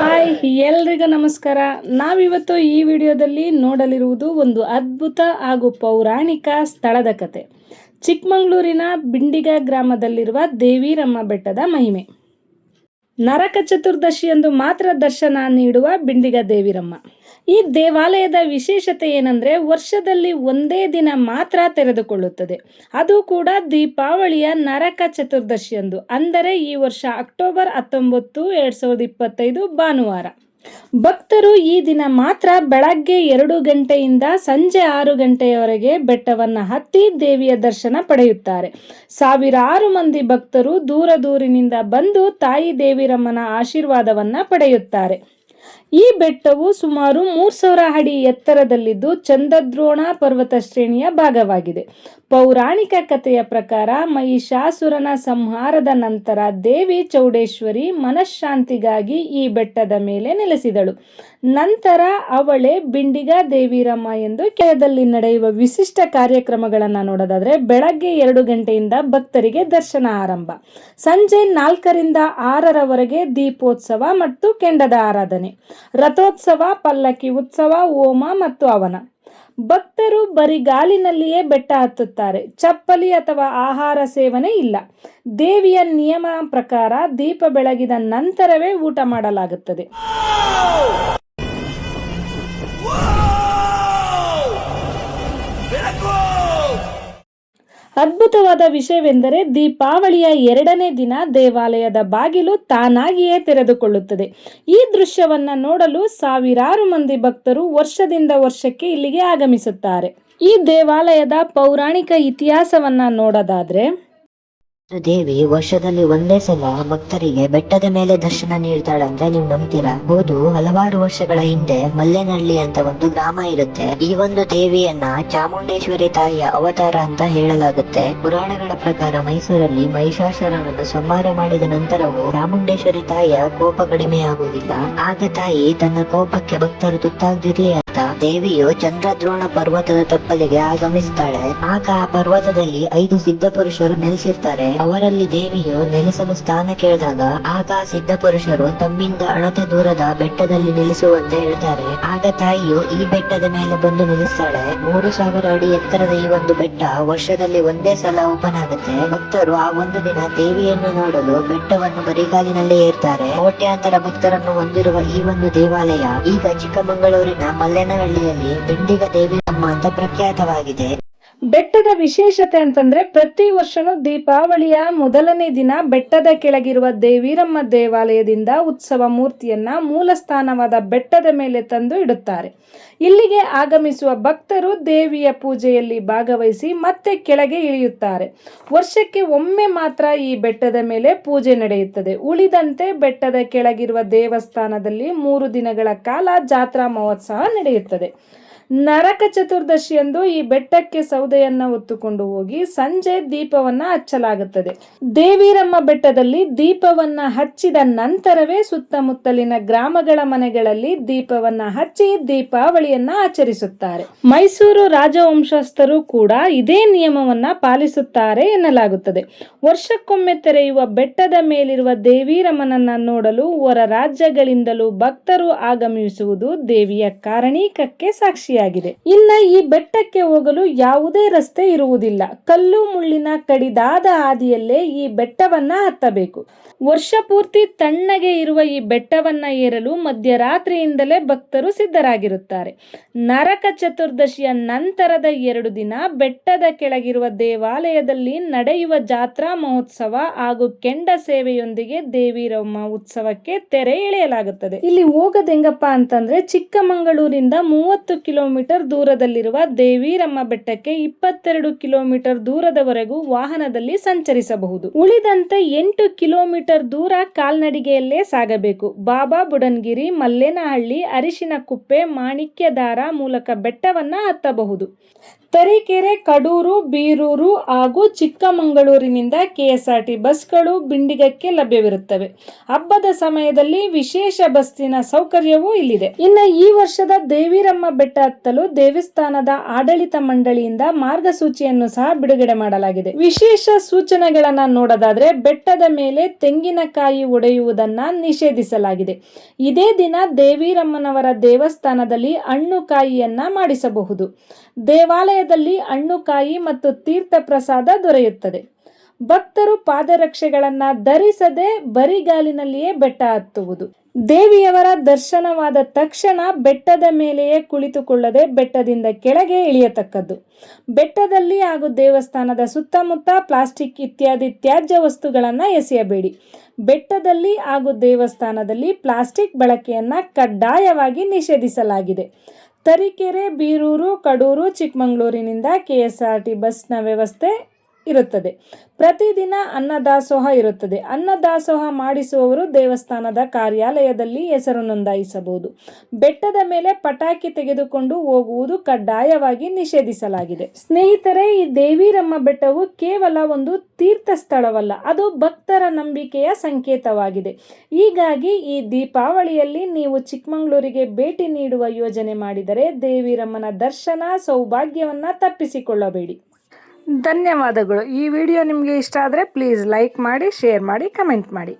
Hi ಎಲ್ರಿಗೂ ನಮಸ್ಕಾರ. ನಾವಿವತ್ತು ಈ ವಿಡಿಯೋದಲ್ಲಿ ನೋಡಲಿರುವುದು ಒಂದು ಅದ್ಭುತ ಹಾಗೂ ಪೌರಾಣಿಕ ಸ್ಥಳದ ಕತೆ. ಚಿಕ್ಕಮಗಳೂರಿನ ಬಿಂಡಿಗ ಗ್ರಾಮದಲ್ಲಿರುವ ದೇವಿರಮ್ಮ ಬೆಟ್ಟದ ಮಹಿಮೆ. ನರಕ ಚತುರ್ದಶಿಯಂದು ಮಾತ್ರ ದರ್ಶನ ನೀಡುವ ಬಿಂಡಿಗ ದೇವಿರಮ್ಮ. ಈ ದೇವಾಲಯದ ವಿಶೇಷತೆ ಏನಂದ್ರೆ ವರ್ಷದಲ್ಲಿ ಒಂದೇ ದಿನ ಮಾತ್ರ ತೆರೆದುಕೊಳ್ಳುತ್ತದೆ. ಅದು ಕೂಡ ದೀಪಾವಳಿಯ ನರಕ ಚತುರ್ದಶಿಯಂದು. ಅಂದರೆ ಈ ವರ್ಷ ಅಕ್ಟೋಬರ್ ಹತ್ತೊಂಬತ್ತು, ಎರಡ್ ಸಾವಿರದ ಇಪ್ಪತ್ತೈದು, ಭಾನುವಾರ. ಭಕ್ತರು ಈ ದಿನ ಮಾತ್ರ ಬೆಳಗ್ಗೆ ಎರಡು ಗಂಟೆಯಿಂದ ಸಂಜೆ ಆರು ಗಂಟೆಯವರೆಗೆ ಬೆಟ್ಟವನ್ನ ಹತ್ತಿ ದೇವಿಯ ದರ್ಶನ ಪಡೆಯುತ್ತಾರೆ. ಸಾವಿರಾರು ಮಂದಿ ಭಕ್ತರು ದೂರ ದೂರಿನಿಂದ ಬಂದು ತಾಯಿ ದೇವಿರಮ್ಮನ ಆಶೀರ್ವಾದವನ್ನ ಪಡೆಯುತ್ತಾರೆ. ಈ ಬೆಟ್ಟವು ಸುಮಾರು ಮೂರು ಸಾವಿರ ಅಡಿ ಎತ್ತರದಲ್ಲಿದ್ದು ಚಂದ್ರದ್ರೋಣ ಪರ್ವತ ಶ್ರೇಣಿಯ ಭಾಗವಾಗಿದೆ. ಪೌರಾಣಿಕ ಕಥೆಯ ಪ್ರಕಾರ ಮಹಿಷಾಸುರನ ಸಂಹಾರದ ನಂತರ ದೇವಿ ಚೌಡೇಶ್ವರಿ ಮನಃಶಾಂತಿಗಾಗಿ ಈ ಬೆಟ್ಟದ ಮೇಲೆ ನೆಲೆಸಿದಳು. ನಂತರ ಅವಳೇ ಬಿಂಡಿಗ ದೇವಿರಮ್ಮ ಎಂದು ಕೆಳದಲ್ಲಿ ನಡೆಯುವ ವಿಶಿಷ್ಟ ಕಾರ್ಯಕ್ರಮಗಳನ್ನು ನೋಡೋದಾದರೆ ಬೆಳಗ್ಗೆ ಎರಡು ಗಂಟೆಯಿಂದ ಭಕ್ತರಿಗೆ ದರ್ಶನ ಆರಂಭ, ಸಂಜೆ ನಾಲ್ಕರಿಂದ ಆರರವರೆಗೆ ದೀಪೋತ್ಸವ ಮತ್ತು ಕೆಂಡದ ಆರಾಧನೆ. ರಥೋತ್ಸವ, ಪಲ್ಲಕ್ಕಿ ಉತ್ಸವ, ಹೋಮ ಮತ್ತು ಅವನ ಭಕ್ತರು ಬರಿಗಾಲಿನಲ್ಲಿಯೇ ಬೆಟ್ಟ ಹತ್ತುತ್ತಾರೆ. ಚಪ್ಪಲಿ ಅಥವಾ ಆಹಾರ ಸೇವನೆ ಇಲ್ಲ. ದೇವಿಯ ನಿಯಮ ಪ್ರಕಾರ ದೀಪ ಬೆಳಗಿದ ನಂತರವೇ ಊಟ ಮಾಡಲಾಗುತ್ತದೆ. ಅದ್ಭುತವಾದ ವಿಷಯವೆಂದರೆ ದೀಪಾವಳಿಯ ಎರಡನೇ ದಿನ ದೇವಾಲಯದ ಬಾಗಿಲು ತಾನಾಗಿಯೇ ತೆರೆದುಕೊಳ್ಳುತ್ತದೆ. ಈ ದೃಶ್ಯವನ್ನ ನೋಡಲು ಸಾವಿರಾರು ಮಂದಿ ಭಕ್ತರು ವರ್ಷದಿಂದ ವರ್ಷಕ್ಕೆ ಇಲ್ಲಿಗೆ ಆಗಮಿಸುತ್ತಾರೆ. ಈ ದೇವಾಲಯದ ಪೌರಾಣಿಕ ಇತಿಹಾಸವನ್ನ ನೋಡೋದಾದ್ರೆ ದೇವಿ ವರ್ಷದಲ್ಲಿ ಒಂದೇ ಸಲ ಭಕ್ತರಿಗೆ ಬೆಟ್ಟದ ಮೇಲೆ ದರ್ಶನ ನೀಡ್ತಾಳಂದ್ರೆ ನೀವು ನಂಬ್ತೀರಾ ಹೌದು ಹಲವಾರು ವರ್ಷಗಳ ಹಿಂದೆ ಮಲ್ಲೆನಹಳ್ಳಿ ಅಂತ ಒಂದು ಗ್ರಾಮ ಇರುತ್ತೆ. ಈ ಒಂದು ದೇವಿಯನ್ನ ಚಾಮುಂಡೇಶ್ವರಿ ತಾಯಿಯ ಅವತಾರ ಅಂತ ಹೇಳಲಾಗುತ್ತೆ. ಪುರಾಣಗಳ ಪ್ರಕಾರ ಮೈಸೂರಲ್ಲಿ ಮಹಿಷಾಸುರನನ್ನು ಸಂಹಾರ ಮಾಡಿದ ನಂತರವೂ ಚಾಮುಂಡೇಶ್ವರಿ ತಾಯಿಯ ಕೋಪ ಕಡಿಮೆಯಾಗುವುದಿಲ್ಲ. ಆಗ ತಾಯಿ ತನ್ನ ಕೋಪಕ್ಕೆ ಭಕ್ತರು ತುತ್ತಾಗದಿರ್ಲಿ ಅಂತ ದೇವಿಯು ಚಂದ್ರದ್ರೋಣ ಪರ್ವತದ ತಪ್ಪಲಿಗೆ ಆಗಮಿಸ್ತಾಳೆ. ಆಗ ಆ ಪರ್ವತದಲ್ಲಿ ಐದು ಸಿದ್ಧ ಪುರುಷರು ನೆಲೆಸಿರ್ತಾರೆ. ಅವರಲ್ಲಿ ದೇವಿಯು ನೆಲೆಸಲು ಸ್ಥಾನ ಕೇಳಿದಾಗ ಆಗ ಸಿದ್ಧ ಪುರುಷರು ತಮ್ಮಿಂದ ಅಳತೆ ದೂರದ ಬೆಟ್ಟದಲ್ಲಿ ನೆಲೆಸುವಂತೆ ಹೇಳ್ತಾರೆ. ಆಗ ತಾಯಿಯು ಈ ಬೆಟ್ಟದ ಮೇಲೆ ಬಂದು ನಿಲ್ಲಿಸ್ತಾಳೆ ಮೂರು ಸಾವಿರ ಅಡಿ ಎತ್ತರದ ಈ ಒಂದು ಬೆಟ್ಟ ವರ್ಷದಲ್ಲಿ ಒಂದೇ ಸಲ ಓಪನ್ ಆಗುತ್ತೆ. ಭಕ್ತರು ಆ ಒಂದು ದಿನ ದೇವಿಯನ್ನು ನೋಡಲು ಬೆಟ್ಟವನ್ನು ಬರಿಗಾಲಿನಲ್ಲೇ ಏರ್ತಾರೆ. ಕೋಟ್ಯಾಂತರ ಭಕ್ತರನ್ನು ಹೊಂದಿರುವ ಈ ಒಂದು ದೇವಾಲಯ ಈಗ ಚಿಕ್ಕಮಗಳೂರಿನ ಮಲ್ಲೆನಹಳ್ಳಿಯಲ್ಲಿ ಬೆಂಡಿಗ ದೇವಿರಮ್ಮ ಅಂತ ಪ್ರಖ್ಯಾತವಾಗಿದೆ. ಬೆಟ್ಟದ ವಿಶೇಷತೆ ಅಂತಂದ್ರೆ ಪ್ರತಿ ವರ್ಷನೂ ದೀಪಾವಳಿಯ ಮೊದಲನೇ ದಿನ ಬೆಟ್ಟದ ಕೆಳಗಿರುವ ದೇವಿರಮ್ಮ ದೇವಾಲಯದಿಂದ ಉತ್ಸವ ಮೂರ್ತಿಯನ್ನ ಮೂಲ ಸ್ಥಾನವಾದ ಬೆಟ್ಟದ ಮೇಲೆ ತಂದು ಇಡುತ್ತಾರೆ. ಇಲ್ಲಿಗೆ ಆಗಮಿಸುವ ಭಕ್ತರು ದೇವಿಯ ಪೂಜೆಯಲ್ಲಿ ಭಾಗವಹಿಸಿ ಮತ್ತೆ ಕೆಳಗೆ ಇಳಿಯುತ್ತಾರೆ. ವರ್ಷಕ್ಕೆ ಒಮ್ಮೆ ಮಾತ್ರ ಈ ಬೆಟ್ಟದ ಮೇಲೆ ಪೂಜೆ ನಡೆಯುತ್ತದೆ. ಉಳಿದಂತೆ ಬೆಟ್ಟದ ಕೆಳಗಿರುವ ದೇವಸ್ಥಾನದಲ್ಲಿ ಮೂರು ದಿನಗಳ ಕಾಲ ಜಾತ್ರಾ ಮಹೋತ್ಸವ ನಡೆಯುತ್ತದೆ. ನರಕ ಚತುರ್ದಶಿಯಂದು ಈ ಬೆಟ್ಟಕ್ಕೆ ಸೌದೆಯನ್ನ ಹೊತ್ತುಕೊಂಡು ಹೋಗಿ ಸಂಜೆ ದೀಪವನ್ನ ಹಚ್ಚಲಾಗುತ್ತದೆ. ದೇವಿರಮ್ಮ ಬೆಟ್ಟದಲ್ಲಿ ದೀಪವನ್ನ ಹಚ್ಚಿದ ನಂತರವೇ ಸುತ್ತಮುತ್ತಲಿನ ಗ್ರಾಮಗಳ ಮನೆಗಳಲ್ಲಿ ದೀಪವನ್ನ ಹಚ್ಚಿ ದೀಪಾವಳಿಯನ್ನ ಆಚರಿಸುತ್ತಾರೆ. ಮೈಸೂರು ರಾಜವಂಶಸ್ಥರು ಕೂಡ ಇದೇ ನಿಯಮವನ್ನ ಪಾಲಿಸುತ್ತಾರೆ ಎನ್ನಲಾಗುತ್ತದೆ. ವರ್ಷಕ್ಕೊಮ್ಮೆ ತೆರೆಯುವ ಬೆಟ್ಟದ ಮೇಲಿರುವ ದೇವಿರಮ್ಮನನ್ನ ನೋಡಲು ಹೊರ ರಾಜ್ಯಗಳಿಂದಲೂ ಭಕ್ತರು ಆಗಮಿಸುವುದು ದೇವಿಯ ಕಾರಣೀಕಕ್ಕೆ ಸಾಕ್ಷಿಯಾಗಿದೆ. ಇನ್ನ ಈ ಬೆಟ್ಟಕ್ಕೆ ಹೋಗಲು ಯಾವುದೇ ರಸ್ತೆ ಇರುವುದಿಲ್ಲ. ಕಲ್ಲು ಮುಳ್ಳಿನ ಕಡಿದಾದ ಹಾದಿಯಲ್ಲೇ ಈ ಬೆಟ್ಟವನ್ನ ಹತ್ತಬೇಕು. ವರ್ಷ ಪೂರ್ತಿ ತಣ್ಣಗೆ ಇರುವ ಈ ಬೆಟ್ಟವನ್ನ ಏರಲು ಮಧ್ಯರಾತ್ರಿಯಿಂದಲೇ ಭಕ್ತರು ಸಿದ್ಧರಾಗಿರುತ್ತಾರೆ. ನರಕ ಚತುರ್ದಶಿಯ ನಂತರದ ಎರಡು ದಿನ ಬೆಟ್ಟದ ಕೆಳಗಿರುವ ದೇವಾಲಯದಲ್ಲಿ ನಡೆಯುವ ಜಾತ್ರಾ ಮಹೋತ್ಸವ ಹಾಗೂ ಕೆಂಡ ಸೇವೆಯೊಂದಿಗೆ ದೇವಿರಮ್ಮ ಉತ್ಸವಕ್ಕೆ ತೆರೆ ಎಳೆಯಲಾಗುತ್ತದೆ. ಇಲ್ಲಿ ಹೋಗದೆಂಗಪ್ಪ ಅಂತಂದ್ರೆ ಚಿಕ್ಕಮಂಗಳೂರಿಂದ ಮೂವತ್ತು ಕಿಲೋಮೀಟರ್ ದೂರದಲ್ಲಿರುವ ದೇವಿರಮ್ಮ ಬೆಟ್ಟಕ್ಕೆ ಇಪ್ಪತ್ತೆರಡು ಕಿಲೋಮೀಟರ್ ದೂರದವರೆಗೂ ವಾಹನದಲ್ಲಿ ಸಂಚರಿಸಬಹುದು. ಉಳಿದಂತೆ ಎಂಟು ಕಿಲೋಮೀಟರ್ ದೂರ ಕಾಲ್ನಡಿಗೆಯಲ್ಲೇ ಸಾಗಬೇಕು. ಬಾಬಾ ಬುಡನ್ಗಿರಿ, ಮಲ್ಲೇನಹಳ್ಳಿ, ಅರಿಶಿನ ಕುಪ್ಪೆ ಮಾಣಿಕ್ಯದಾರ ಮೂಲಕ ಬೆಟ್ಟವನ್ನ ಹತ್ತಬಹುದು. ತರೀಕೆರೆ, ಕಡೂರು, ಬೀರೂರು ಹಾಗೂ ಚಿಕ್ಕಮಗಳೂರಿನಿಂದ ಕೆಎಸ್ಆರ್ಟಿ ಬಸ್ಗಳು ಬಿಂಡಿಗಕ್ಕೆ ಲಭ್ಯವಿರುತ್ತವೆ. ಹಬ್ಬದ ಸಮಯದಲ್ಲಿ ವಿಶೇಷ ಬಸ್ಸಿನ ಸೌಕರ್ಯವೂ ಇಲ್ಲಿದೆ. ಇನ್ನು ಈ ವರ್ಷದ ದೇವಿರಮ್ಮ ಬೆಟ್ಟ ಹತ್ತಲು ದೇವಸ್ಥಾನದ ಆಡಳಿತ ಮಂಡಳಿಯಿಂದ ಮಾರ್ಗಸೂಚಿಯನ್ನು ಸಹ ಬಿಡುಗಡೆ ಮಾಡಲಾಗಿದೆ. ವಿಶೇಷ ಸೂಚನೆಗಳನ್ನ ನೋಡೋದಾದ್ರೆ ಬೆಟ್ಟದ ಮೇಲೆ ತೆಂಗಿನಕಾಯಿ ಒಡೆಯುವುದನ್ನ ನಿಷೇಧಿಸಲಾಗಿದೆ. ಇದೇ ದಿನ ದೇವಿರಮ್ಮನವರ ದೇವಸ್ಥಾನದಲ್ಲಿ ಹಣ್ಣು ಕಾಯಿಯನ್ನ ಮಾಡಿಸಬಹುದು. ದೇವಾಲಯದಲ್ಲಿ ಹಣ್ಣು ಕಾಯಿ ಮತ್ತು ತೀರ್ಥ ಪ್ರಸಾದ ದೊರೆಯುತ್ತದೆ. ಭಕ್ತರು ಪಾದರಕ್ಷೆಗಳನ್ನು ಧರಿಸದೆ ಬರಿಗಾಲಿನಲ್ಲಿಯೇ ಬೆಟ್ಟ ಹತ್ತುವುದು. ದೇವಿಯವರ ದರ್ಶನವಾದ ತಕ್ಷಣ ಬೆಟ್ಟದ ಮೇಲೆಯೇ ಕುಳಿತುಕೊಳ್ಳದೆ ಬೆಟ್ಟದಿಂದ ಕೆಳಗೆ ಇಳಿಯತಕ್ಕದ್ದು. ಬೆಟ್ಟದಲ್ಲಿ ಹಾಗೂ ದೇವಸ್ಥಾನದ ಸುತ್ತಮುತ್ತ ಪ್ಲಾಸ್ಟಿಕ್ ಇತ್ಯಾದಿ ತ್ಯಾಜ್ಯ ವಸ್ತುಗಳನ್ನು ಎಸೆಯಬೇಡಿ. ಬೆಟ್ಟದಲ್ಲಿ ಹಾಗೂ ದೇವಸ್ಥಾನದಲ್ಲಿ ಪ್ಲಾಸ್ಟಿಕ್ ಬಳಕೆಯನ್ನು ಕಡ್ಡಾಯವಾಗಿ ನಿಷೇಧಿಸಲಾಗಿದೆ. ತರೀಕೆರೆ, ಬೀರೂರು, ಕಡೂರು, ಚಿಕ್ಕಮಗಳೂರಿನಿಂದ ಕೆಎಸ್ಆರ್ಟಿ ಬಸ್ನ ವ್ಯವಸ್ಥೆ ಇರುತ್ತದೆ. ಪ್ರತಿದಿನ ಅನ್ನದಾಸೋಹ ಇರುತ್ತದೆ. ಅನ್ನದಾಸೋಹ ಮಾಡಿಸುವವರು ದೇವಸ್ಥಾನದ ಕಾರ್ಯಾಲಯದಲ್ಲಿ ಹೆಸರು ನೋಂದಾಯಿಸಬಹುದು. ಬೆಟ್ಟದ ಮೇಲೆ ಪಟಾಕಿ ತೆಗೆದುಕೊಂಡು ಹೋಗುವುದು ಕಡ್ಡಾಯವಾಗಿ ನಿಷೇಧಿಸಲಾಗಿದೆ. ಸ್ನೇಹಿತರೆ, ಈ ದೇವಿರಮ್ಮ ಬೆಟ್ಟವು ಕೇವಲ ಒಂದು ತೀರ್ಥ ಸ್ಥಳವಲ್ಲ ಅದು ಭಕ್ತರ ನಂಬಿಕೆಯ ಸಂಕೇತವಾಗಿದೆ. ಹೀಗಾಗಿ ಈ ದೀಪಾವಳಿಯಲ್ಲಿ ನೀವು ಚಿಕ್ಕಮಗಳೂರಿಗೆ ಭೇಟಿ ನೀಡುವ ಯೋಜನೆ ಮಾಡಿದರೆ ದೇವಿರಮ್ಮನ ದರ್ಶನ ಸೌಭಾಗ್ಯವನ್ನ ತಪ್ಪಿಸಿಕೊಳ್ಳಬೇಡಿ. ಧನ್ಯವಾದಗಳು. ಈ ವಿಡಿಯೋ ನಿಮಗೆ ಇಷ್ಟ ಆದರೆ ಪ್ಲೀಸ್ ಲೈಕ್ ಮಾಡಿ ಶೇರ್ ಮಾಡಿ ಕಮೆಂಟ್ ಮಾಡಿ.